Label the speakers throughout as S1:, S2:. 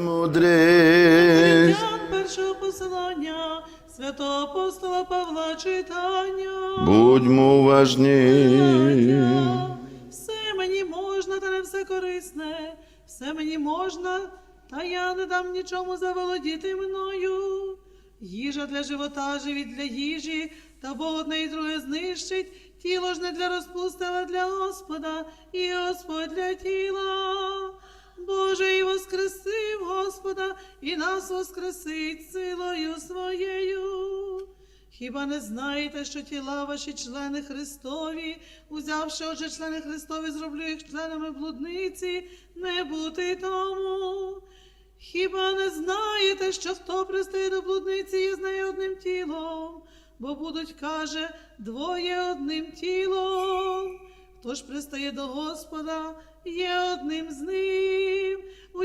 S1: Мудрий.
S2: Першого посилання святого апостола Павла читання.
S1: Будьмо уважні.
S2: Все мені можна, та не все корисне, все мені можна, та я не дам нічому заволодіти мною. Їжа для живота, живіт для їжі, та Бог одне і друге знищить. Тіло ж не для розпусти, але для Господа, і Господь для тіла. І нас воскресить силою своєю. Хіба не знаєте, що тіла ваші члени Христові, узявши отже члени Христові, зроблю їх членами блудниці, не бути тому. Хіба не знаєте, що хто пристає до блудниці, є з нею одним тілом, бо будуть, каже, двоє одним тілом. Хто ж пристає до Господа, є одним з ним.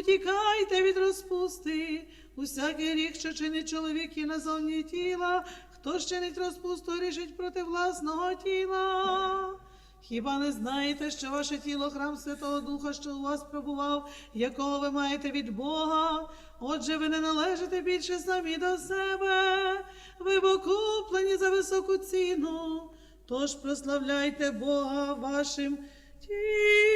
S2: Утікайте від розпусти, усякий рік, що чинить чоловік і назовні тіла, хто ж чинить розпусту, рішить проти власного тіла. Хіба не знаєте, що ваше тіло храм Святого Духа, що у вас пробував, якого ви маєте від Бога? Отже, ви не належите більше самі до себе, ви бо куплені за високу ціну. Тож прославляйте Бога вашим тілом.